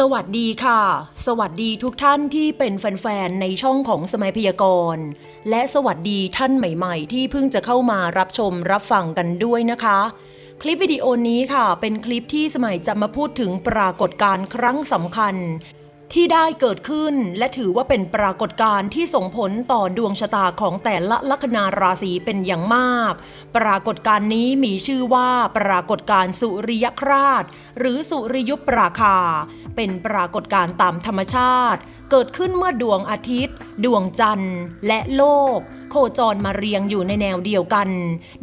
สวัสดีค่ะ สวัสดีทุกท่านที่เป็นแฟนๆ ในช่องของสมัยพยากรณ์ และสวัสดีท่านใหม่ๆ ที่เพิ่งจะเข้ามารับชมรับฟังกันด้วยนะคะ คลิปวิดีโอนี้ค่ะ เป็นคลิปที่สมัยจะมาพูดถึงปรากฏการณ์ครั้งสำคัญ ที่ได้เกิดขึ้นและถือว่าเป็นปรากฏการณ์ที่ส่งผลต่อดวงชะตาของแต่ละลัคนาราศีเป็นอย่างมาก ปรากฏการณ์นี้มีชื่อว่าปรากฏการณ์สุริยคราช หรือสุริยุปราคา เป็นปรากฏการณ์ตามธรรมชาติ เกิดขึ้นเมื่อดวงอาทิตย์ ดวงจันทร์ และโลก คจรมาเรียงอยู่ในแนวเดียวกัน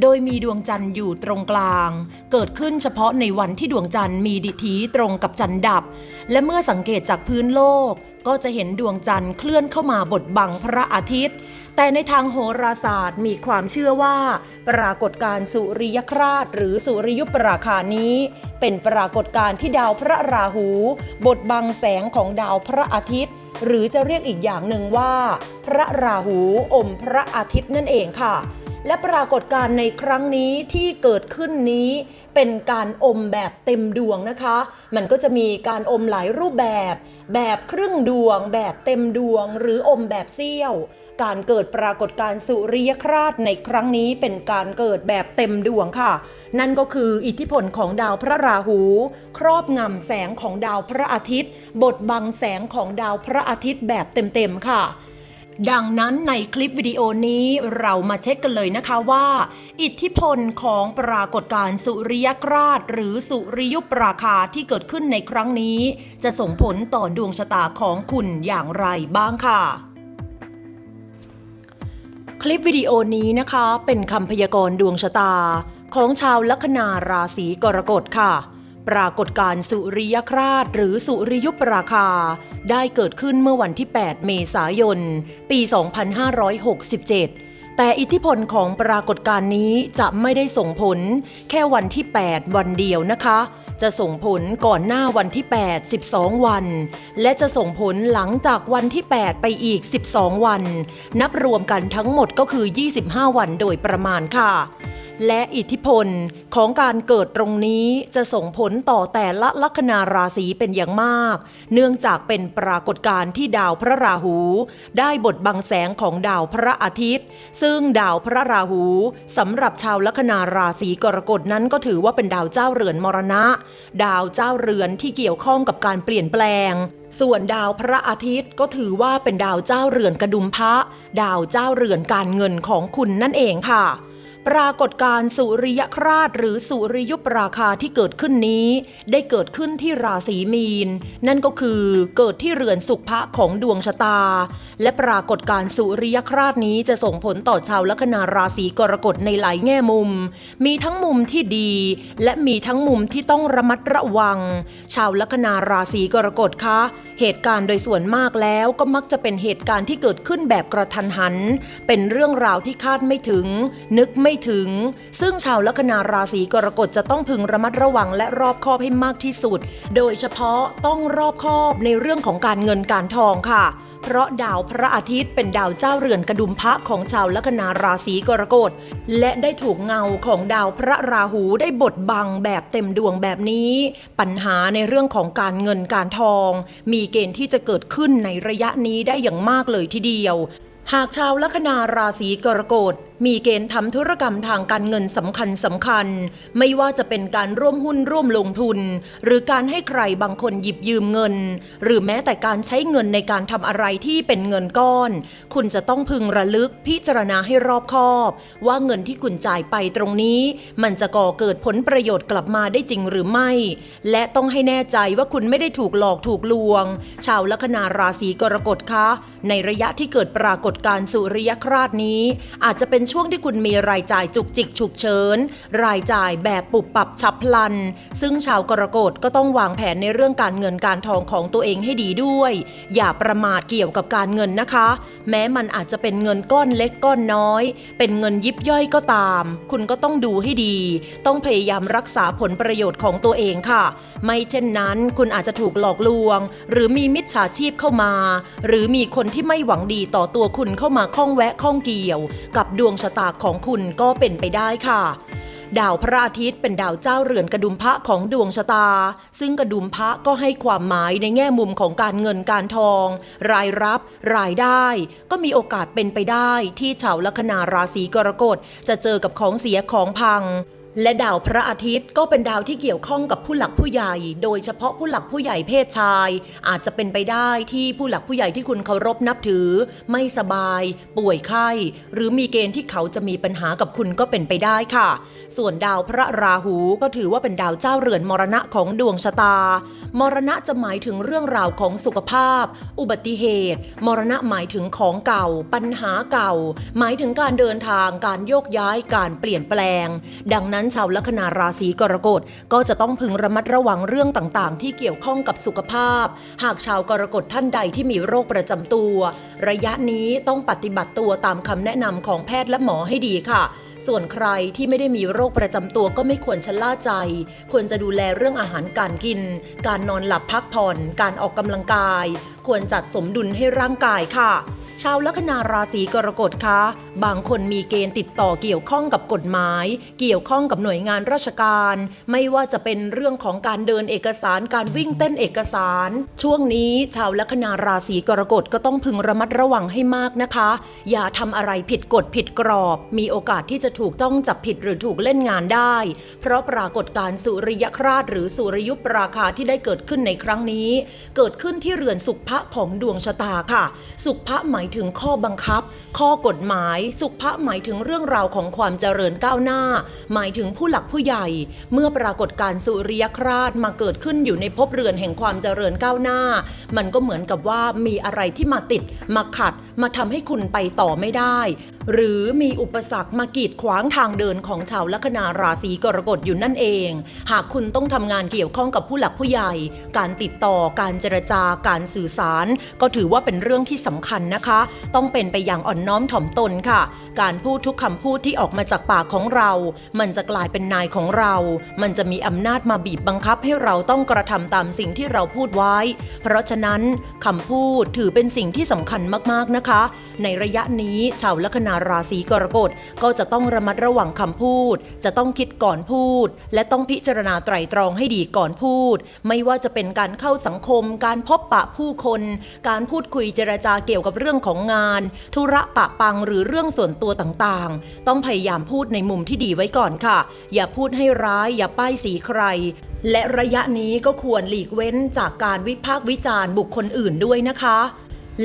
โดยมีดวงจันทร์อยู่ตรงกลาง เกิดขึ้นเฉพาะในวันที่ดวงจันทร์มีดิถีตรงกับจันทร์ดับ และเมื่อสังเกตจากพื้นโลก ก็จะเห็นดวงจันทร์เคลื่อนเข้ามาบดบังพระอาทิตย์ แต่ในทางโหราศาสตร์มีความเชื่อว่า ปรากฏการณ์สุริยคราชหรือสุริยุปราคานี้ เป็นปรากฏการณ์ที่ดาวพระราหู บดบังแสงของดาวพระอาทิตย์ หรือจะเรียกอีกอย่างหนึ่งว่า พระราหูอมพระอาทิตย์นั่นเองค่ะ และปรากฏการณ์ในครั้งนี้ที่เกิดขึ้นนี้ เป็นการอมแบบเต็มดวงนะคะ มันก็จะมีการอมหลายรูปแบบ แบบครึ่งดวง แบบเต็มดวง หรืออมแบบเสี้ยว การเกิดปรากฏการณ์สุริยคราชในครั้งนี้เป็นการเกิดแบบเต็มดวงค่ะ นั่นก็คืออิทธิพลของดาวพระราหู ครอบงำแสงของดาวพระอาทิตย์ บดบังแสงของดาวพระอาทิตย์แบบเต็มๆค่ะดังนั้นในคลิปวิดีโอนี้เรามาเช็คกันเลยนะคะว่า อิทธิพลของปรากฏการณ์สุริยคราช หรือสุริยุปราคาที่เกิดขึ้นในครั้งนี้ จะส่งผลต่อดวงชะตาของคุณอย่างไรบ้างค่ะ คลิปวิดีโอนี้นะคะ เป็นคำพยากรณ์ดวงชะตา ของชาวลัคนาราศีกรกฎค่ะ ปรากฏการสุริยคราชหรือสุริยุปราคา ได้เกิดขึ้นเมื่อวันที่ 8 เมษายน ปี 2567 แต่อิทธิพลของปรากฏการณ์นี้จะไม่ได้ส่งผล แค่วันที่ 8 วันเดียวนะคะ จะส่งผลก่อนหน้าวันที่ 8 12 วัน และจะส่งผลหลังจากวันที่ 8 ไปอีก 12 วัน นับรวมกันทั้งหมดก็คือ 25 วันโดยประมาณค่ะ และอิทธิพลของการเกิดตรงนี้จะส่งผลต่อแต่ละลัคนาราศีเป็นอย่างมาก เนื่องจากเป็นปรากฏการณ์ที่ดาวพระราหู ได้บทบังแสงของดาวพระอาทิตย์ ซึ่งดาวพระราหูสำหรับชาวลัคนาราศีกรกฎนั้นก็ถือว่าเป็นดาวเจ้าเรือนมรณะดาวเจ้าเรือนที่เกี่ยวข้องกับการเปลี่ยนแปลง ส่วนดาวพระอาทิตย์ก็ถือว่าเป็นดาวเจ้าเรือนกระดุมพระ ดาวเจ้าเรือนการเงินของคุณนั่นเองค่ะ ปรากฏการณ์สุริยคราชหรือสุริยุปราคาที่เกิดขึ้นนี้ ได้เกิดขึ้นที่ราศีมีน นั่นก็คือเกิดที่เรือนสุขภะของดวงชะตา และปรากฏการณ์สุริยคราชนี้จะส่งผลต่อชาวลัคนาราศีกรกฎในหลายแง่มุม มีทั้งมุมที่ดี และมีทั้งมุมที่ต้องระมัดระวัง ชาวลัคนาราศีกรกฎคะเหตุการณ์โดยส่วนมากแล้วก็มักจะเป็นเหตุการณ์ที่เกิดขึ้นแบบกระทันหัน เป็นเรื่องราวที่คาดไม่ถึง นึกไม่ถึง ซึ่งชาวลัคนาราศีกรกฎจะต้องพึงระมัดระวังและรอบคอบให้มากที่สุด โดยเฉพาะต้องรอบคอบในเรื่องของการเงินการทองค่ะเพราะดาวพระอาทิตย์เป็นดาวเจ้าเรือนกระดุมพระของชาวลัคนาราศีกรกฎและได้ถูกเงาของดาวพระราหูได้บดบังแบบเต็มดวงแบบนี้ ปัญหาในเรื่องของการเงินการทอง มีเกณฑ์ที่จะเกิดขึ้นในระยะนี้ได้อย่างมากเลยทีเดียว หากชาวลัคนาราศีกรกฎ มีเกณฑ์ทำธุรกรรมทางการเงินสำคัญสำคัญ ไม่ว่าจะเป็นการร่วมหุ้นร่วมลงทุน หรือการให้ใครบางคนหยิบยืมเงิน หรือแม้แต่การใช้เงินในการทำอะไรที่เป็นเงินก้อน คุณจะต้องพึงระลึกพิจารณาให้รอบคอบ ว่าเงินที่คุณจ่ายไปตรงนี้ มันจะก่อเกิดผลประโยชน์กลับมาได้จริงหรือไม่ และต้องให้แน่ใจว่าคุณไม่ได้ถูกหลอกถูกลวง ชาวลัคนาราศีกรกฎคะ ในระยะที่เกิดปรากฏการณ์สุริยคราชนี้ อาจจะเป็นช่วงที่คุณมีรายจ่ายจุกจิกฉุกเฉินรายจ่ายแบบปุบปับฉับพลัน ซึ่งชาวกรกฎก็ต้องวางแผนในเรื่องการเงินการทองของตัวเองให้ดีด้วย อย่าประมาทเกี่ยวกับการเงินนะคะ แม้มันอาจจะเป็นเงินก้อนเล็กก้อนน้อย เป็นเงินยิบย่อยก็ตาม คุณก็ต้องดูให้ดี ต้องพยายามรักษาผลประโยชน์ของตัวเองค่ะ ไม่เช่นนั้นคุณอาจจะถูกหลอกลวง หรือมีมิจฉาชีพเข้ามา หรือมีคนที่ไม่หวังดีต่อตัวคุณเข้ามาข้องแวะข้องเกี่ยว กับดวงชะตาของคุณก็เป็นไปได้ค่ะ ดาวพระอาทิตย์เป็นดาวเจ้าเรือนกระดุมพระของดวงชะตา ซึ่งกระดุมพระก็ให้ความหมายในแง่มุมของการเงินการทอง รายรับ รายได้ ก็มีโอกาสเป็นไปได้ที่ชาวลัคนาราศีกรกฎจะเจอกับของเสียของพัง และดาวพระอาทิตย์ก็เป็นดาวที่เกี่ยวข้องกับผู้หลักผู้ใหญ่ โดยเฉพาะผู้หลักผู้ใหญ่เพศชาย อาจจะเป็นไปได้ที่ผู้หลักผู้ใหญ่ที่คุณเคารพนับถือ ไม่สบาย ป่วยไข้ หรือมีเกณฑ์ที่เขาจะมีปัญหากับคุณก็เป็นไปได้ค่ะ ส่วนดาวพระราหูก็ถือว่าเป็นดาวเจ้าเรือนมรณะของดวงชะตา มรณะจะหมายถึงเรื่องราวของสุขภาพ อุบัติเหตุ มรณะหมายถึงของเก่า ปัญหาเก่า หมายถึงการเดินทาง การโยกย้าย การเปลี่ยนแปลง ดังนั้น้นชาวลัคนาราศีกรกฎก็จะต้องพึงระมัดระวังเรื่องต่างๆ ที่เกี่ยวข้องกับสุขภาพ หากชาวกรกฎท่านใดที่มีโรคประจำตัว ระยะนี้ต้องปฏิบัติตัวตามคำแนะนำของแพทย์และหมอให้ดีค่ะส่วนใครที่ไม่ได้มีโรคประจำตัวก็ไม่ควรชะล่าใจ ควรจะดูแลเรื่องอาหารการกิน การนอนหลับพักผ่อน การออกกำลังกายควรจัดสมดุลให้ร่างกายค่ะ ชาวลัคนาราศีกรกฎคะบางคนมีเกณฑ์ติดต่อเกี่ยวข้องกับกฎหมาย เกี่ยวข้องกับหน่วยงานราชการ ไม่ว่าจะเป็นเรื่องของการเดินเอกสารการวิ่งเต้นเอกสาร ช่วงนี้ชาวลัคนาราศีกรกฎก็ต้องพึงระมัดระวังให้มากนะคะ อย่าทำอะไรผิดกฎผิดกรอบ มีโอกาสที่จะถูกจ้องจับผิดหรือถูกเล่นงานได้ เพราะปรากฏการณ์สุริยคราสหรือสุริยุปราคาที่ได้เกิดขึ้นในครั้งนี้ เกิดขึ้นที่เรือนสุขภะของดวงชะตาค่ะ สุขภะหมายถึงข้อบังคับ ข้อกฎหมาย สุขภะหมายถึงเรื่องราวของความเจริญก้าวหน้า หมายถึงผู้หลักผู้ใหญ่ เมื่อปรากฏการสุริยคราสมาเกิดขึ้นอยู่ในภพเรือนแห่งความเจริญก้าวหน้า มันก็เหมือนกับว่ามีอะไรที่มาติด มาขัด มาทำให้คุณไปต่อไม่ได้ หรือมีอุปสรรคมากีดขวางทางเดินของชาวลัคนาราศีกรกฎอยู่นั่นเอง หากคุณต้องทำงานเกี่ยวข้องกับผู้หลักผู้ใหญ่ การติดต่อการเจรจาการการสื่อสาร ก็ถือว่าเป็นเรื่องที่สำคัญนะคะ ต้องเป็นไปอย่างอ่อนน้อมถ่อมตนค่ะ การพูดทุกคำพูดที่ออกมาจากปากของเรา มันจะกลายเป็นนายของเรา มันจะมีอำนาจมาบีบบังคับให้เราต้องกระทำตามสิ่งที่เราพูดไว้ เพราะฉะนั้นคำพูดถือเป็นสิ่งที่สำคัญมากๆนะคะ ในระยะนี้ชาวลัคนาราศีกรกฎก็จะต้องระมัดระวังคำพูด จะต้องคิดก่อนพูด และต้องพิจารณาไตรตรองให้ดีก่อนพูด ไม่ว่าจะเป็นการเข้าสังคม การพบปะผู้คนการพูดคุยเจรจาเกี่ยวกับเรื่องของงาน ธุระปะปังหรือเรื่องส่วนตัวต่างๆ ต้องพยายามพูดในมุมที่ดีไว้ก่อนค่ะ อย่าพูดให้ร้าย อย่าป้ายสีใครและระยะนี้ก็ควรหลีกเว้นจากการวิพากษ์วิจารณ์บุคคลอื่นด้วยนะคะ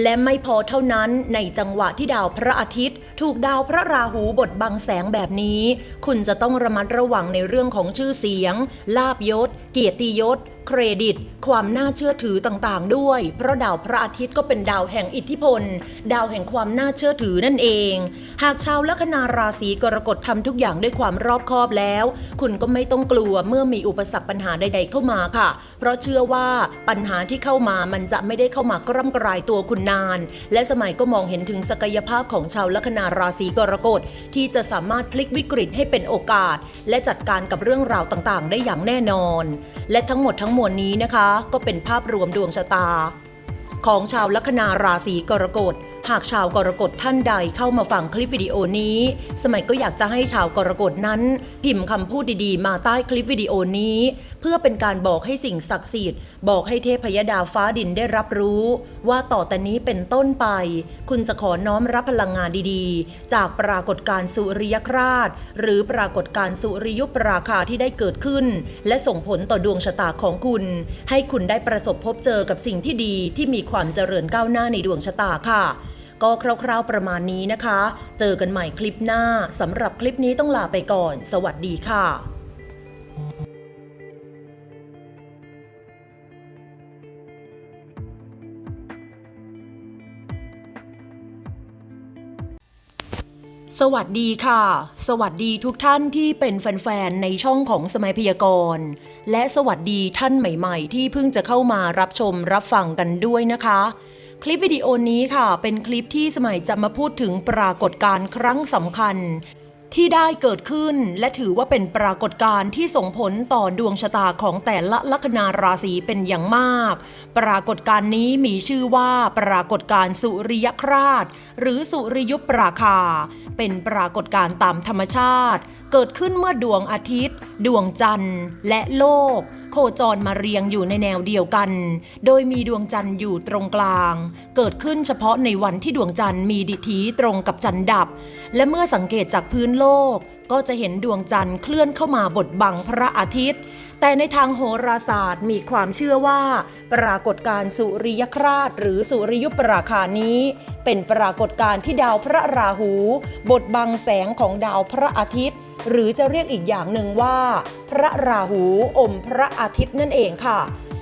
และไม่พอเท่านั้นในจังหวะที่ดาวพระอาทิตย์ ถูกดาวพระราหูบดบังแสงแบบนี้ คุณจะต้องระมัดระวังในเรื่องของชื่อเสียง ลาบยศ เกียรติยศ เครดิต ความน่าเชื่อถือต่างๆ ด้วย เพราะดาวพระอาทิตย์ก็เป็นดาวแห่งอิทธิพล ดาวแห่งความน่าเชื่อถือนั่นเอง หากชาวลัคนาราศีกรกฎทำทุกอย่างด้วยความรอบคอบแล้ว คุณก็ไม่ต้องกลัวเมื่อมีอุปสรรคปัญหาใด ๆ เข้ามาค่ะ เพราะเชื่อว่าปัญหาที่เข้ามามันจะไม่ได้เข้ามากร่ำกรายตัวคุณนาน และสมัยก็มองเห็นถึงศักยภาพของชาวลัคนาราศีกรกฎที่จะสามารถพลิกวิกฤตให้เป็นโอกาส และจัดการกับเรื่องราวต่างๆ ได้อย่างแน่นอน และทั้งหมดทั้งมวลนี้นะคะ ก็เป็นภาพรวมดวงชะตา ของชาวลัคนาราศีกรกฎ หากชาวกรกฎท่านใดเข้ามาฟังคลิปวิดีโอนี้ สมัยก็อยากจะให้ชาวกรกฎนั้น พิมพ์คำพูดดีๆ มาใต้คลิปวิดีโอนี้ เพื่อเป็นการบอกให้สิ่งศักดิ์สิทธิ์บอกให้เทพยดาฟ้าดินได้รับรู้ ว่าต่อแต่นี้เป็นต้นไป คุณจะขอน้อมรับพลังงานดีๆ จากปรากฏการณ์สุริยคราสหรือปรากฏการณ์สุริยุปราคาที่ได้เกิดขึ้น และส่งผลต่อดวงชะตาของคุณ ให้คุณได้ประสบพบเจอกับสิ่งที่ดีที่มีความเจริญก้าวหน้าในดวงชะตาค่ะ ก็คร่าวๆประมาณนี้นะคะ เจอกันใหม่คลิปหน้าสำหรับคลิปนี้ต้องลาไปก่อน สวัสดีค่ะสวัสดีค่ะ สวัสดีทุกท่านที่เป็นแฟนๆ ในช่องของสมัยพยากรณ์ และสวัสดีท่านใหม่ๆ ที่เพิ่งจะเข้ามารับชมรับฟังกันด้วยนะคะ คลิปวิดีโอนี้ค่ะ เป็นคลิปที่สมัยจะมาพูดถึงปรากฏการณ์ครั้งสำคัญ ที่ได้เกิดขึ้นและถือว่าเป็นปรากฏการณ์ที่ส่งผลต่อดวงชะตาของแต่ละลัคนาราศีเป็นอย่างมาก ปรากฏการณ์นี้มีชื่อว่าปรากฏการณ์สุริยคราช หรือสุริยุปราคา เป็นปรากฏการณ์ตามธรรมชาติเกิดขึ้นเมื่อดวงอาทิตย์ ดวงจันทร์ และโลก โคจรมาเรียงอยู่ในแนวเดียวกัน โดยมีดวงจันทร์อยู่ตรงกลาง เกิดขึ้นเฉพาะในวันที่ดวงจันทร์มีดิถีตรงกับจันทร์ดับ และเมื่อสังเกตจากพื้นโลก ก็จะเห็นดวงจันทร์เคลื่อนเข้ามาบดบังพระอาทิตย์ แต่ในทางโหราศาสตร์มีความเชื่อว่า ปรากฏการณ์สุริยคราชหรือสุริยุปราคานี้ เป็นปรากฏการณ์ที่ดาวพระราหู บดบังแสงของดาวพระอาทิตย์ หรือจะเรียกอีกอย่างหนึ่งว่า พระราหูอมพระอาทิตย์นั่นเองค่ะ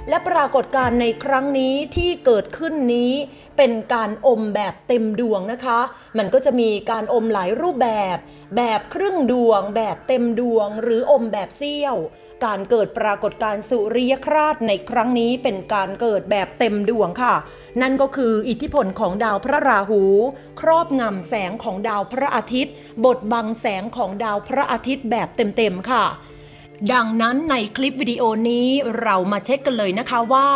และปรากฏการณ์ในครั้งนี้ที่เกิดขึ้นนี้เป็นการอมแบบเต็มดวงนะคะ มันก็จะมีการอมหลายรูปแบบ แบบครึ่งดวง แบบเต็มดวง หรืออมแบบเสี้ยว การเกิดปรากฏการณ์สุริยคราชในครั้งนี้เป็นการเกิดแบบเต็มดวงค่ะ นั่นก็คืออิทธิพลของดาวพระราหู ครอบงำแสงของดาวพระอาทิตย์ บดบังแสงของดาวพระอาทิตย์แบบเต็มๆค่ะ ดังนั้นในคลิปวิดีโอนี้เรามาเช็คกันเลยนะคะว่า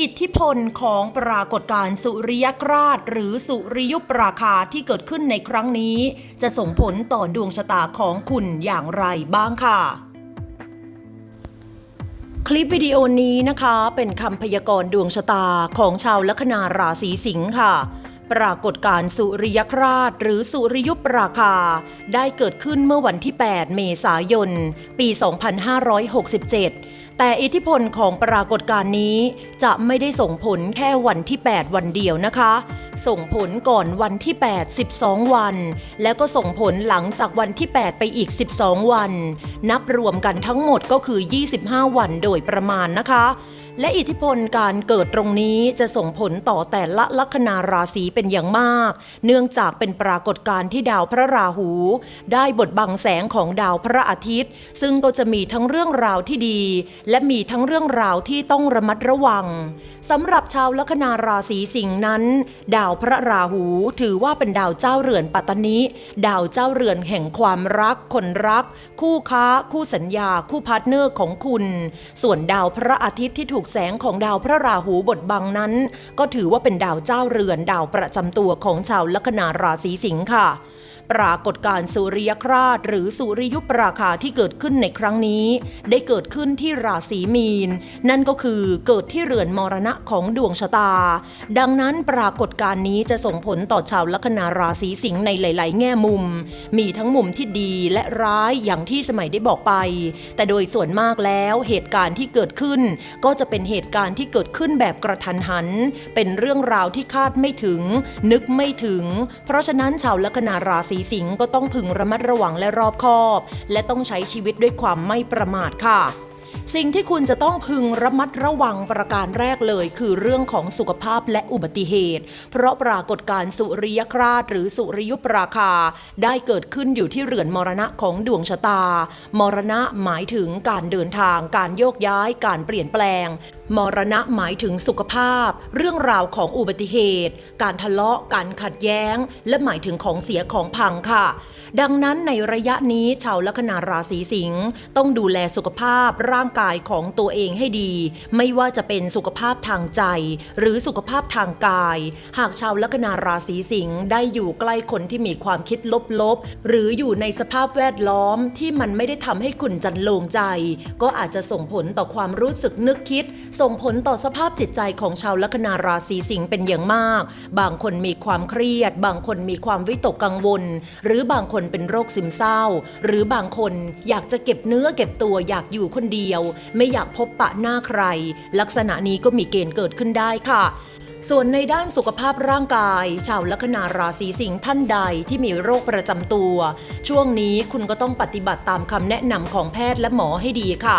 อิทธิพลของปรากฏการณ์สุริยคราช หรือสุริยุปราคาที่เกิดขึ้นในครั้งนี้ จะส่งผลต่อดวงชะตาของคุณอย่างไรบ้างค่ะ คลิปวิดีโอนี้นะคะเป็นคำพยากรณ์ดวงชะตาของชาวลัคนาราศีสิงค์ค่ะ ปรากฏการสุริยคราชหรือสุริยุปราคา ได้เกิดขึ้นเมื่อวันที่ 8 เมษายน ปี 2567 แต่อิทธิพลของปรากฏการณ์นี้จะไม่ได้ส่งผลแค่วันที่ 8 วันเดียวนะคะ ส่งผลก่อนวันที่ 8 12 วัน แล้วก็ส่งผลหลังจากวันที่ 8 ไปอีก 12 วัน นับรวมกันทั้งหมดก็คือ 25 วันโดยประมาณนะคะ และอิทธิพลการเกิดตรงนี้จะส่งผลต่อแต่ละลัคนาราศีเป็นอย่างมาก เนื่องจากเป็นปรากฏการณ์ที่ดาวพระราหู ได้บดบังแสงของดาวพระอาทิตย์ ซึ่งก็จะมีทั้งเรื่องราวที่ดี และมีทั้งเรื่องราวที่ต้องระมัดระวังสำหรับชาวลัคนาราศีสิงห์นั้น ดาวพระราหูถือว่าเป็นดาวเจ้าเรือนปัตตนิดาวเจ้าเรือนแห่งความรัก คนรัก คู่ค้า คู่สัญญา คู่พาร์ทเนอร์ของคุณ ส่วนดาวพระอาทิตย์ที่ถูกแสงของดาวพระราหูบดบังนั้น ก็ถือว่าเป็นดาวเจ้าเรือนดาวประจำตัวของชาวลัคนาราศีสิงค์ค่ะ ปรากฏการณ์สุริยคราชหรือสุริยุปราคาที่เกิดขึ้นในครั้งนี้ ได้เกิดขึ้นที่ราศีมีน นั่นก็คือเกิดที่เรือนมรณะของดวงชะตา ดังนั้นปรากฏการณ์นี้จะส่งผลต่อชาวลัคนาราศีสิงห์ในหลาย ๆ แง่มุม มีทั้งมุมที่ดีและร้ายอย่างที่สมัยได้บอกไป แต่โดยส่วนมากแล้วเหตุการณ์ที่เกิดขึ้น ก็จะเป็นเหตุการณ์ที่เกิดขึ้นแบบกระทันหัน เป็นเรื่องราวที่คาดไม่ถึง นึกไม่ถึง เพราะฉะนั้นชาวลัคนาราศีสิงห์ก็ต้องพึงระมัดระวังและรอบคอบ และต้องใช้ชีวิตด้วยความไม่ประมาทค่ะ สิ่งที่คุณจะต้องพึงระมัดระวังประการแรกเลย คือเรื่องของสุขภาพและอุบัติเหตุ เพราะปรากฏการณ์สุริยคราชหรือสุริยุปราคา ได้เกิดขึ้นอยู่ที่เรือนมรณะของดวงชะตา มรณะหมายถึงการเดินทาง การโยกย้าย การเปลี่ยนแปลง มรณะหมายถึงสุขภาพ เรื่องราวของอุบัติเหตุ การทะเลาะการขัดแย้ง และหมายถึงของเสียของพังค่ะ ดังนั้นในระยะนี้ชาวลัคนาราศีสิงห์ต้องดูแลสุขภาพร่างกายของตัวเองให้ดี ไม่ว่าจะเป็นสุขภาพทางใจ หรือสุขภาพทางกาย หากชาวลัคนาราศีสิงห์ได้อยู่ใกล้คนที่มีความคิดลบๆ หรืออยู่ในสภาพแวดล้อมที่มันไม่ได้ทำให้คุณจันโลงใจ ก็อาจจะส่งผลต่อความรู้สึกนึกคิดส่งผลต่อสภาพจิตใจของชาวลัคนาราศีสิงห์เป็นอย่างมาก บางคนมีความเครียด บางคนมีความวิตกกังวล หรือบางคนเป็นโรคซึมเศร้า หรือบางคนอยากจะเก็บเนื้อเก็บตัวอยากอยู่คนเดียว ไม่อยากพบปะหน้าใคร ลักษณะนี้ก็มีเกณฑ์เกิดขึ้นได้ค่ะส่วนในด้านสุขภาพร่างกาย ชาวลัคนาราศีสิงห์ท่านใดที่มีโรคประจำตัว ช่วงนี้คุณก็ต้องปฏิบัติตามคำแนะนำของแพทย์และหมอให้ดีค่ะ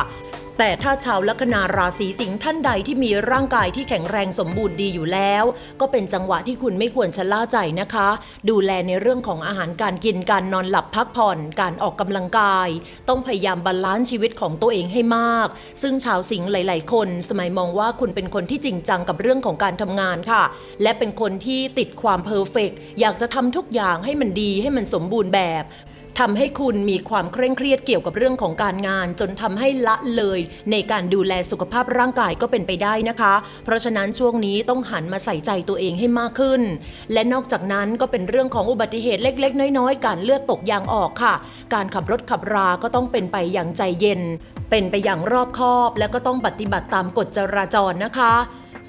แต่ถ้าชาวลัคนาราศีสิงห์ท่านใดที่มีร่างกายที่แข็งแรงสมบูรณ์ดีอยู่แล้ว ก็เป็นจังหวะที่คุณไม่ควรชะล่าใจนะคะ ดูแลในเรื่องของอาหารการกินการนอนหลับพักผ่อน การออกกำลังกาย ต้องพยายามบาลานซ์ชีวิตของตัวเองให้มาก ซึ่งชาวสิงห์หลาย ๆ คน สมัยมองว่าคุณเป็นคนที่จริงจังกับเรื่องของการทำงานค่ะ และเป็นคนที่ติดความเพอร์เฟกต์อยากจะทำทุกอย่างให้มันดีให้มันสมบูรณ์แบบ ทำให้คุณมีความเคร่งเครียดเกี่ยวกับเรื่องของการงาน จนทำให้ละเลยในการดูแลสุขภาพร่างกายก็เป็นไปได้นะคะ เพราะฉะนั้นช่วงนี้ต้องหันมาใส่ใจตัวเองให้มากขึ้น และนอกจากนั้นก็เป็นเรื่องของอุบัติเหตุเล็ก ๆ น้อยๆ การเลือดตกยางออกค่ะ การขับรถขับราก็ต้องเป็นไปอย่างใจเย็น เป็นไปอย่างรอบคอบ และก็ต้องปฏิบัติตามกฎจราจรนะคะ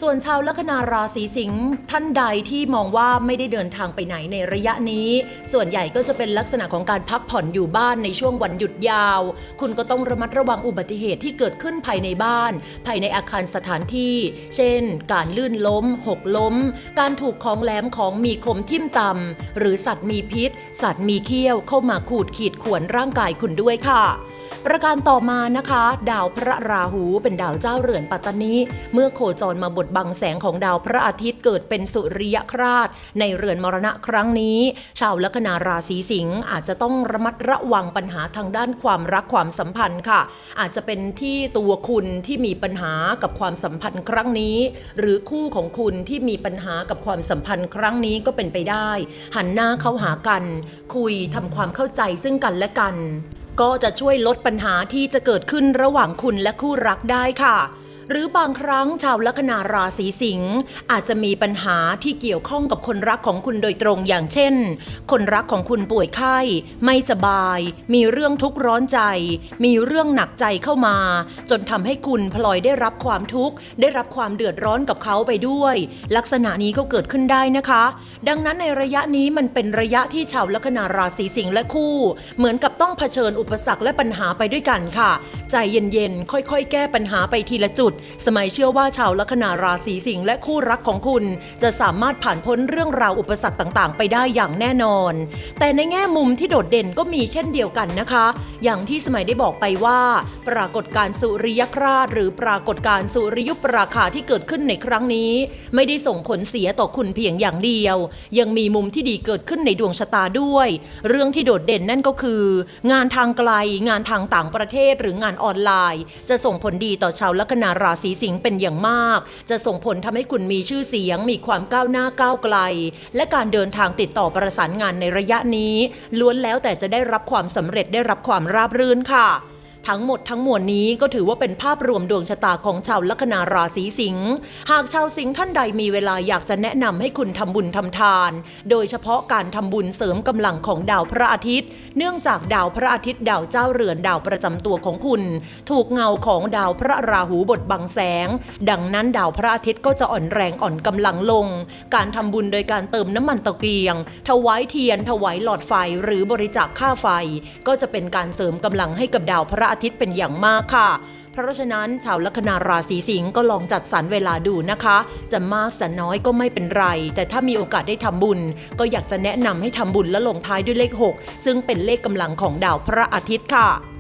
ส่วนชาวลัคนาราศีสิงห์ท่านใดที่มองว่าไม่ได้เดินทางไปไหนในระยะนี้ ส่วนใหญ่ก็จะเป็นลักษณะของการพักผ่อนอยู่บ้านในช่วงวันหยุดยาว คุณก็ต้องระมัดระวังอุบัติเหตุที่เกิดขึ้นภายในบ้าน ภายในอาคารสถานที่ เช่น การลื่นล้ม หกล้ม การถูกของแหลมของมีคมทิ่มตำหรือสัตว์มีพิษ สัตว์มีเขี้ยวเข้ามาขูดขีดข่วนร่างกายคุณด้วยค่ะ ประการต่อมานะคะ ดาวพระราหูเป็นดาวเจ้าเรือนปัตตานีเมื่อโคจรมาบดบังแสงของดาวพระอาทิตย์เกิดเป็นสุริยคราสในเรือนมรณะครั้งนี้ ชาวลัคนาราศีสิงห์อาจจะต้องระมัดระวังปัญหาทางด้านความรักความสัมพันธ์ค่ะ อาจจะเป็นที่ตัวคุณที่มีปัญหากับความสัมพันธ์ครั้งนี้ หรือคู่ของคุณที่มีปัญหากับความสัมพันธ์ครั้งนี้ก็เป็นไปได้ หันหน้าเข้าหากัน คุยทำความเข้าใจซึ่งกันและกัน ก็จะช่วยลดปัญหาที่จะเกิดขึ้นระหว่างคุณและคู่รักได้ค่ะ หรือบางครั้งชาวลัคนาราศีสิงห์อาจจะมีปัญหาที่เกี่ยวข้องกับคนรักของคุณโดยตรงอย่างเช่น คนรักของคุณป่วยไข้ ไม่สบาย มีเรื่องทุกข์ร้อนใจ มีเรื่องหนักใจเข้ามา จนทำให้คุณพลอยได้รับความทุกข์ ได้รับความเดือดร้อนกับเขาไปด้วย ลักษณะนี้ก็เกิดขึ้นได้นะคะ ดังนั้นในระยะนี้มันเป็นระยะที่ชาวลัคนาราศีสิงห์และคู่ เหมือนกับต้องเผชิญอุปสรรคและปัญหาไปด้วยกันค่ะ ใจเย็นๆค่อยๆ แก้ปัญหาไปทีละจุดสมัยเชื่อว่าชาวลัคนาราศีสิงห์และคู่รักของคุณ จะสามารถผ่านพ้นเรื่องราวอุปสรรคต่างๆ ไปได้อย่างแน่นอน แต่ในแง่มุมที่โดดเด่นก็มีเช่นเดียวกันนะคะ อย่างที่สมัยได้บอกไปว่า ปรากฏการณ์สุริยคราสหรือปรากฏการณ์สุริยุปราคาที่เกิดขึ้นในครั้งนี้ ไม่ได้ส่งผลเสียต่อคุณเพียงอย่างเดียว ยังมีมุมที่ดีเกิดขึ้นในดวงชะตาด้วย เรื่องที่โดดเด่นนั่นก็คือ งานทางไกล งานทางต่างประเทศหรืองานออนไลน์ จะส่งผลดีต่อชาวลัคนาราศีสิงห์เป็นอย่างมาก จะส่งผลทำให้คุณมีชื่อเสียง มีความก้าวหน้าก้าวไกล และการเดินทางติดต่อประสานงานในระยะนี้ ล้วนแล้วแต่จะได้รับความสำเร็จได้รับความราบรื่นค่ะ ทั้งหมดทั้งมวลนี้ก็ถือว่าเป็นภาพรวมดวงชะตาของชาวลัคนาราศีสิงห์หากชาวสิงห์ท่านใดมีเวลาอยากจะแนะนำให้คุณทำบุญทำทาน โดยเฉพาะการทำบุญเสริมกำลังของดาวพระอาทิตย์ เนื่องจากดาวพระอาทิตย์ดาวเจ้าเรือนดาวประจำตัวของคุณ ถูกเงาของดาวพระราหูบดบังแสง ดังนั้นดาวพระอาทิตย์ก็จะอ่อนแรงอ่อนกำลังลง การทำบุญโดยการเติมน้ำมันตะเกียง ถวายเทียน ถวายหลอดไฟหรือบริจาคค่าไฟ ก็จะเป็นการเสริมกำลังให้กับดาวพระอาทิตย์เป็นอย่างมากค่ะ เพราะฉะนั้นชาวลัคนาราศีสิงห์ก็ลองจัดสรรเวลาดูนะคะ จะมากจะน้อยก็ไม่เป็นไร แต่ถ้ามีโอกาสได้ทำบุญ ก็อยากจะแนะนำให้ทำบุญและลงท้ายด้วยเลข 6 ซึ่งเป็นเลขกำลังของดาวพระอาทิตย์ค่ะ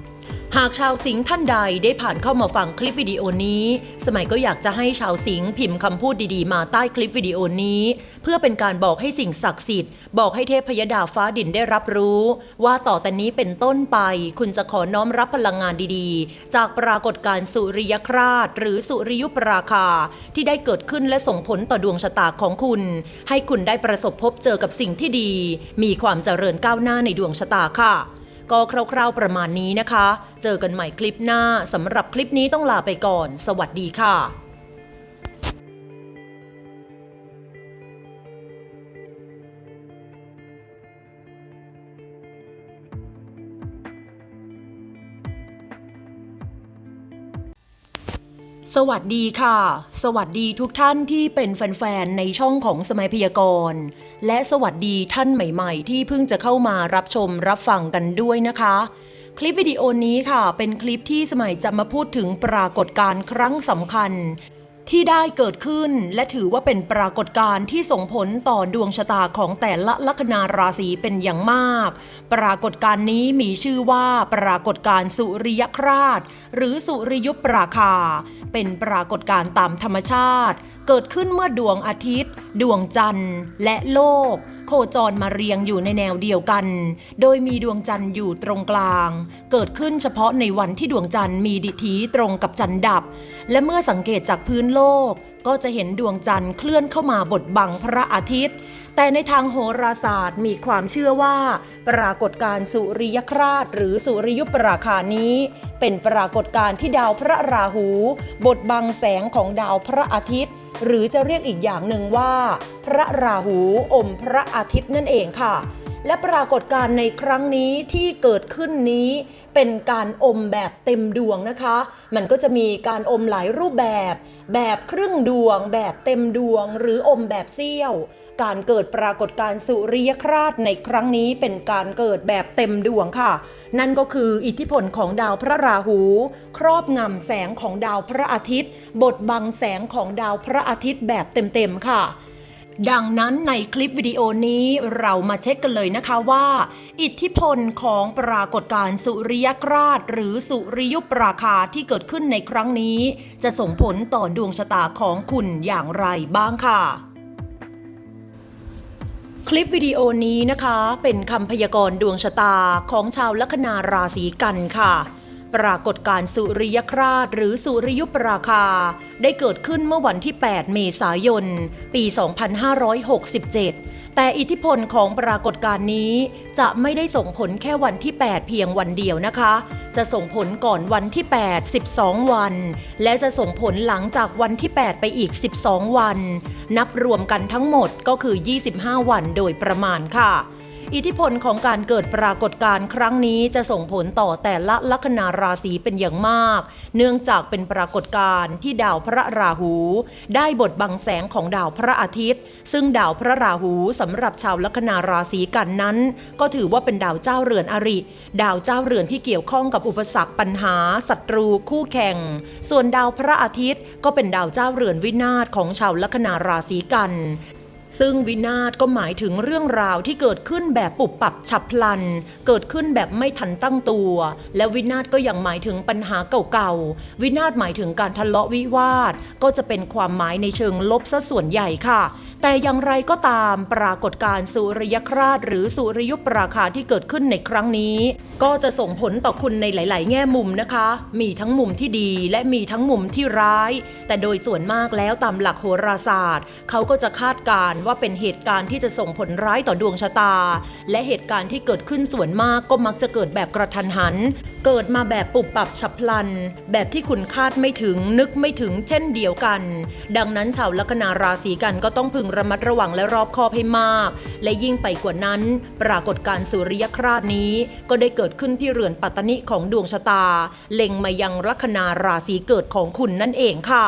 หากชาวสิงห์ท่านใดได้ผ่านเข้ามาฟังคลิปวิดีโอนี้ สมัยก็อยากจะให้ชาวสิงห์พิมพ์คำพูดดีๆ มาใต้คลิปวิดีโอนี้ เพื่อเป็นการบอกให้สิ่งศักดิ์สิทธิ์ บอกให้เทพยดาฟ้าดินได้รับรู้ ว่าต่อแต่นี้เป็นต้นไป คุณจะขอน้อมรับพลังงานดีๆ จากปรากฏการณ์สุริยคราสหรือสุริยุปราคา ที่ได้เกิดขึ้นและส่งผลต่อดวงชะตาของคุณ ให้คุณได้ประสบพบเจอกับสิ่งที่ดี มีความเจริญก้าวหน้าในดวงชะตาค่ะ ก็คร่าวๆประมาณนี้นะคะ เจอกันใหม่คลิปหน้าสำหรับคลิปนี้ต้องลาไปก่อน สวัสดีค่ะสวัสดีค่ะ สวัสดีทุกท่านที่เป็นแฟนๆ ในช่องของสมัยพยากรณ์ และสวัสดีท่านใหม่ๆ ที่เพิ่งจะเข้ามารับชมรับฟังกันด้วยนะคะ คลิปวิดีโอนี้ค่ะ เป็นคลิปที่สมัยจะมาพูดถึงปรากฏการณ์ครั้งสำคัญ ที่ได้เกิดขึ้นและถือว่าเป็นปรากฏการณ์ที่ส่งผลต่อดวงชะตาของแต่ละลัคนาราศีเป็นอย่างมาก ปรากฏการณ์นี้มีชื่อว่าปรากฏการณ์สุริยคราสหรือสุริยุปราคา เป็นปรากฏการณ์ตามธรรมชาติ เกิดขึ้นเมื่อดวงอาทิตย์ ดวงจันทร์ และโลกโคจรมาเรียงอยู่ในแนวเดียวกัน โดยมีดวงจันทร์อยู่ตรงกลาง เกิดขึ้นเฉพาะในวันที่ดวงจันทร์มีดิถีตรงกับจันทร์ดับ และเมื่อสังเกตจากพื้นโลก ก็จะเห็นดวงจันทร์เคลื่อนเข้ามาบดบังพระอาทิตย์ แต่ในทางโหราศาสตร์มีความเชื่อว่า ปรากฏการณ์สุริยคราสหรือสุริยุปราคานี้ เป็นปรากฏการณ์ที่ดาวพระราหู บดบังแสงของดาวพระอาทิตย์ หรือจะเรียกอีกอย่างหนึ่งว่า พระราหูอมพระอาทิตย์นั่นเองค่ะ และปรากฏการณ์ในครั้งนี้ที่เกิดขึ้นนี้ เป็นการอมแบบเต็มดวงนะคะ มันก็จะมีการอมหลายรูปแบบ แบบครึ่งดวง แบบเต็มดวง หรืออมแบบเสี้ยว การเกิดปรากฏการณ์สุริยคราสในครั้งนี้เป็นการเกิดแบบเต็มดวงค่ะ นั่นก็คืออิทธิพลของดาวพระราหู ครอบงำแสงของดาวพระอาทิตย์ บดบังแสงของดาวพระอาทิตย์แบบเต็มๆค่ะ ดังนั้นในคลิปวิดีโอนี้เรามาเช็คกันเลยนะคะว่า อิทธิพลของปรากฏการณ์สุริยคราสหรือสุริยุปราคาที่เกิดขึ้นในครั้งนี้ จะส่งผลต่อดวงชะตาของคุณอย่างไรบ้างค่ะ คลิปวิดีโอนี้นะคะ เป็นคำพยากรณ์ดวงชะตาของชาวลัคนาราศีกันค่ะ ปรากฏการสุริยคราสหรือสุริยุปราคา ได้เกิดขึ้นเมื่อวันที่ 8 เมษายน ปี 2567 แต่อิทธิพลของปรากฏการณ์นี้จะไม่ได้ส่งผลแค่วันที่ 8 เพียงวันเดียวนะคะ จะส่งผลก่อนวันที่ 8 12 วัน และจะส่งผลหลังจากวันที่ 8 ไปอีก 12 วัน นับรวมกันทั้งหมดก็คือ 25 วันโดยประมาณค่ะ อิทธิพลของการเกิดปรากฏการณ์ครั้งนี้จะส่งผลต่อแต่ละลัคนาราศีเป็นอย่างมาก เนื่องจากเป็นปรากฏการณ์ที่ดาวพระราหู ได้บดบังแสงของดาวพระอาทิตย์ ซึ่งดาวพระราหูสำหรับชาวลัคนาราศีกันนั้น ก็ถือว่าเป็นดาวเจ้าเรือนอริ ดาวเจ้าเรือนที่เกี่ยวข้องกับอุปสรรคปัญหาศัตรูคู่แข่ง ส่วนดาวพระอาทิตย์ก็เป็นดาวเจ้าเรือนวินาศของชาวลัคนาราศีกัน ซึ่งวินาศก็หมายถึงเรื่องราวที่เกิดขึ้นแบบปุบปับฉับพลัน เกิดขึ้นแบบไม่ทันตั้งตัว และวินาศก็ยังหมายถึงปัญหาเก่าๆ วินาศหมายถึงการทะเลาะวิวาท ก็จะเป็นความหมายในเชิงลบซะส่วนใหญ่ค่ะ แต่อย่างไรก็ตามปรากฏการณ์สุริยคราสหรือสุริยุปราคาที่เกิดขึ้นในครั้งนี้ ก็จะส่งผลต่อคุณในหลาย ๆ แง่มุมนะคะ มีทั้งมุมที่ดีและมีทั้งมุมที่ร้าย แต่โดยส่วนมากแล้วตามหลักโหราศาสตร์ เขาก็จะคาดการณ์ว่าเป็นเหตุการณ์ที่จะส่งผลร้ายต่อดวงชะตา และเหตุการณ์ที่เกิดขึ้นส่วนมากก็มักจะเกิดแบบกระทันหัน เกิดมาแบบปุบปับฉับพลัน แบบที่คุณคาดไม่ถึงนึกไม่ถึงเช่นเดียวกัน ดังนั้นชาวลัคนาราศีกันก็ต้องพึงระมัดระวังและรอบคอบให้มาก และยิ่งไปกว่านั้น ปรากฏการณ์สุริยคราสนี้ก็ได้เกิดขึ้นที่เรือนปัตตนิของดวงชะตา เล็งมายังลัคนาราศีเกิดของคุณนั่นเองค่ะ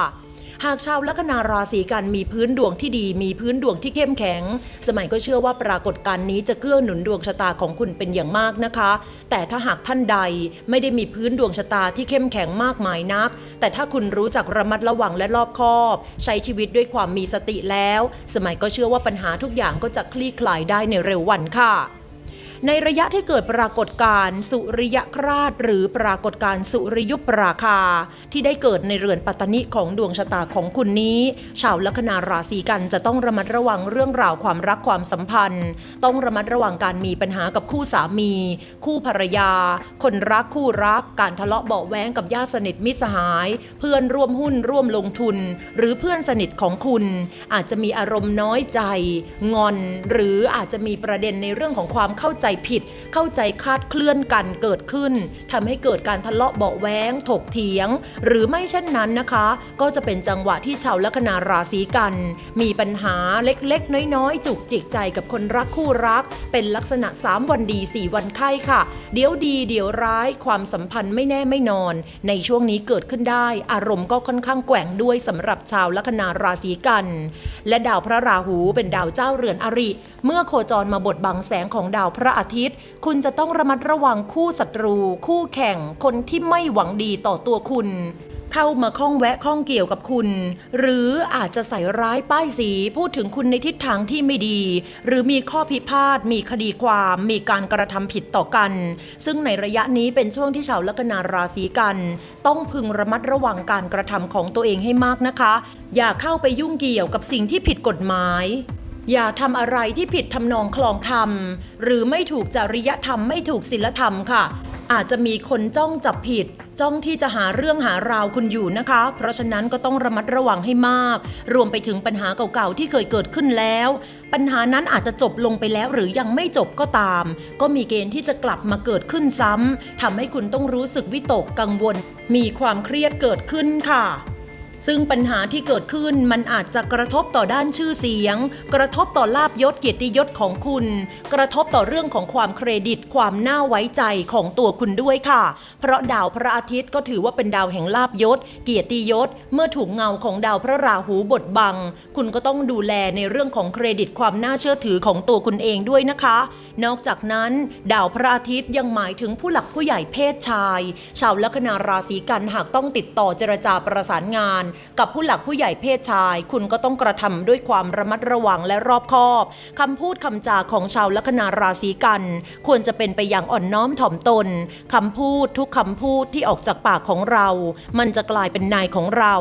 หากชาวลัคนาราศีกันมีพื้นดวงที่ดี มีพื้นดวงที่เข้มแข็ง สมัยก็เชื่อว่าปรากฏการณ์นี้จะเกื้อหนุนดวงชะตาของคุณเป็นอย่างมากนะคะ แต่ถ้าหากท่านใดไม่ได้มีพื้นดวงชะตาที่เข้มแข็งมากมายนัก แต่ถ้าคุณรู้จักระมัดระวังและรอบคอบ ใช้ชีวิตด้วยความมีสติแล้ว สมัยก็เชื่อว่าปัญหาทุกอย่างก็จะคลี่คลายได้ในเร็ววันค่ะ ในระยะที่เกิดปรากฏการณ์สุริยคราสหรือปรากฏการณ์สุริยุปราคา ที่ได้เกิดในเรือนปัตตนิของดวงชะตาของคุณนี้ ชาวลัคนาราศีกันจะต้องระมัดระวังเรื่องราวความรักความสัมพันธ์ ต้องระมัดระวังการมีปัญหากับคู่สามี คู่ภรรยา คนรักคู่รัก การทะเลาะเบาแว้งกับญาติสนิทมิตรสหาย เพื่อนร่วมหุ้นร่วมลงทุน หรือเพื่อนสนิทของคุณ อาจจะมีอารมณ์น้อยใจ งอน หรืออาจจะมีประเด็นในเรื่องของความเข้าใจผิด เข้าใจคาดเคลื่อนกันเกิดขึ้นทำให้เกิดการทะเลาะเบาะแว้ง ถกเถียง หรือไม่เช่นนั้นนะคะ ก็จะเป็นจังหวะที่ชาวลัคนาราศีกัน มีปัญหาเล็กๆ น้อยๆ จุกจิกใจกับคนรักคู่รัก เป็นลักษณะ 3 วันดี 4 วันไข้ค่ะ เดี๋ยวดีเดี๋ยวร้ายความสัมพันธ์ไม่แน่ไม่นอน ในช่วงนี้เกิดขึ้นได้ อารมณ์ก็ค่อนข้างแกว่งด้วยสำหรับชาวลัคนาราศีกัน และดาวพระราหูเป็นดาวเจ้าเรือนอริ เมื่อโคจรมาบดบังแสงของดาวพระอาทิตย์ คุณจะต้องระมัดระวังคู่ศัตรู คู่แข่ง คนที่ไม่หวังดีต่อตัวคุณ เข้ามาข้องแวะข้องเกี่ยวกับคุณ หรืออาจจะใส่ร้ายป้ายสีพูดถึงคุณในทิศทางที่ไม่ดี หรือมีข้อพิพาทมีคดีความ มีการกระทำผิดต่อกัน ซึ่งในระยะนี้เป็นช่วงที่ชาวลัคนาราศีกัน ต้องพึงระมัดระวังการกระทำของตัวเองให้มากนะคะ อย่าเข้าไปยุ่งเกี่ยวกับสิ่งที่ผิดกฎหมาย อย่าทำอะไรที่ผิดทำนองคลองธรรม หรือไม่ถูกจริยธรรมไม่ถูกศีลธรรมค่ะ อาจจะมีคนจ้องจับผิด จ้องที่จะหาเรื่องหาราวคุณอยู่นะคะ เพราะฉะนั้นก็ต้องระมัดระวังให้มาก รวมไปถึงปัญหาเก่าๆที่เคยเกิดขึ้นแล้ว ปัญหานั้นอาจจะจบลงไปแล้วหรือยังไม่จบก็ตาม ก็มีเกณฑ์ที่จะกลับมาเกิดขึ้นซ้ำทำให้คุณต้องรู้สึกวิตกกังวล มีความเครียดเกิดขึ้นค่ะ ซึ่งปัญหาที่เกิดขึ้นมันอาจจะกระทบต่อด้านชื่อเสียง กระทบต่อลาบยศเกียรติยศของคุณ กระทบต่อเรื่องของความเครดิต ความน่าไว้ใจของตัวคุณด้วยค่ะ เพราะดาวพระอาทิตย์ก็ถือว่าเป็นดาวแห่งลาบยศ เกียรติยศ เมื่อถูกเงาของดาวพระราหูบดบัง คุณก็ต้องดูแลในเรื่องของเครดิตความน่าเชื่อถือของตัวคุณเองด้วยนะคะ นอกจากนั้น ดาวพระอาทิตย์ยังหมายถึงผู้หลักผู้ใหญ่เพศชาย ชาวลัคนาราศีกันหากต้องติดต่อเจรจาประสานงานกับผู้หลักผู้ใหญ่เพศชาย คุณก็ต้องกระทำด้วยความระมัดระวังและรอบคอบคำพูดคำจาของชาวลัคนาราศีกัน ควรจะเป็นไปอย่างอ่อนน้อมถ่อมตนคำพูดทุกคำพูดที่ออกจากปากของเรา มันจะกลายเป็นนายของเรา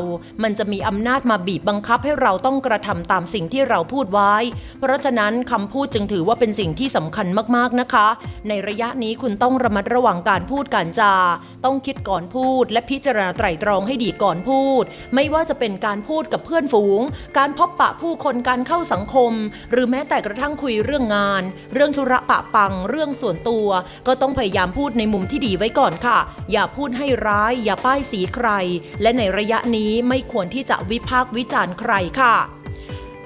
มันจะมีอำนาจมาบีบบังคับให้เราต้องกระทำตามสิ่งที่เราพูดไว้ เพราะฉะนั้นคำพูดจึงถือว่าเป็นสิ่งที่สำคัญมากๆนะคะ ในระยะนี้คุณต้องระมัดระวังการพูดการจา ต้องคิดก่อนพูด และพิจารณาไตร่ตรองให้ดีก่อนพูดไม่ว่าจะเป็นการพูดกับเพื่อนฝูง การพบปะผู้คนการเข้าสังคม หรือแม้แต่กระทั่งคุยเรื่องงาน เรื่องธุระปะปัง เรื่องส่วนตัว ก็ต้องพยายามพูดในมุมที่ดีไว้ก่อนค่ะ อย่าพูดให้ร้าย อย่าป้ายสีใคร และในระยะนี้ไม่ควรที่จะวิพากษ์วิจารณ์ใครค่ะ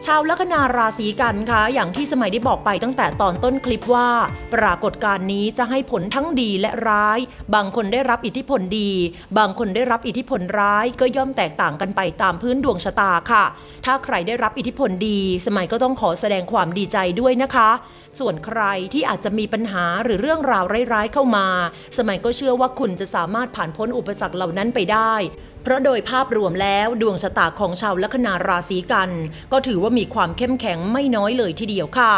ชาวลัคนาราศีกันคะอย่างที่สมัยได้บอกไปตั้งแต่ตอนต้นคลิปว่า ปรากฏการณ์นี้จะให้ผลทั้งดีและร้าย บางคนได้รับอิทธิพลดี บางคนได้รับอิทธิพลร้ายก็ย่อมแตกต่างกันไปตามพื้นดวงชะตาค่ะ ถ้าใครได้รับอิทธิพลดี สมัยก็ต้องขอแสดงความดีใจด้วยนะคะ ส่วนใครที่อาจจะมีปัญหาหรือเรื่องราวร้ายๆเข้ามา สมัยก็เชื่อว่าคุณจะสามารถผ่านพ้นอุปสรรคเหล่านั้นไปได้ เพราะโดยภาพรวมแล้วดวงชะตาของชาวลัคนาราศีกัน ก็ถือว่ามีความเข้มแข็งไม่น้อยเลยทีเดียวค่ะ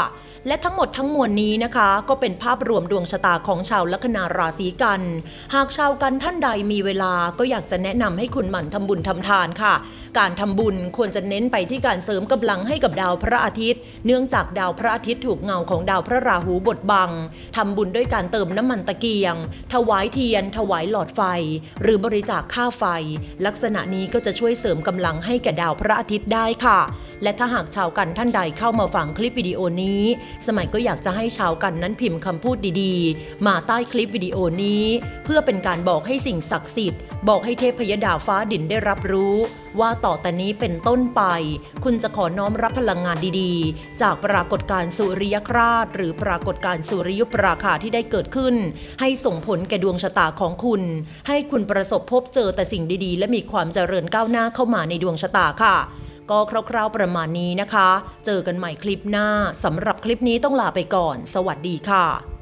และทั้งหมดทั้งมวลนี้นะคะ ก็เป็นภาพรวมดวงชะตาของชาวลัคนาราศีกัน หากชาวกันท่านใดมีเวลาก็อยากจะแนะนำให้คุณหมั่นทำบุญทำทานค่ะ การทำบุญควรจะเน้นไปที่การเสริมกำลังให้กับดาวพระอาทิตย์ เนื่องจากดาวพระอาทิตย์ถูกเงาของดาวพระราหูบดบังทำบุญด้วยการเติมน้ำมันตะเกียง ถวายเทียน ถวายหลอดไฟ หรือบริจาคค่าไฟ ลักษณะนี้ก็จะช่วยเสริมกำลังให้แก่ดาวพระอาทิตย์ได้ค่ะ และถ้าหากชาวกันท่านใดเข้ามาฟังคลิปวิดีโอนี้ สมัยก็อยากจะให้ชาวกันนั้นพิมพ์คำพูดดีๆ มาใต้คลิปวิดีโอนี้ เพื่อเป็นการบอกให้สิ่งศักดิ์สิทธิ์ บอกให้เทพยดาฟ้าดินได้รับรู้ ว่าต่อแต่นี้เป็นต้นไป คุณจะขอน้อมรับพลังงานดีๆ จากปรากฏการณ์สุริยคราสหรือปรากฏการณ์สุริยุปราคาที่ได้เกิดขึ้น ให้ส่งผลแก่ดวงชะตาของคุณ ให้คุณประสบพบเจอแต่สิ่งดีๆ และมีความเจริญก้าวหน้าเข้ามาในดวงชะตาค่ะ ก็คร่าวๆประมาณนี้นะคะ เจอกันใหม่คลิปหน้าสำหรับคลิปนี้ต้องลาไปก่อน สวัสดีค่ะ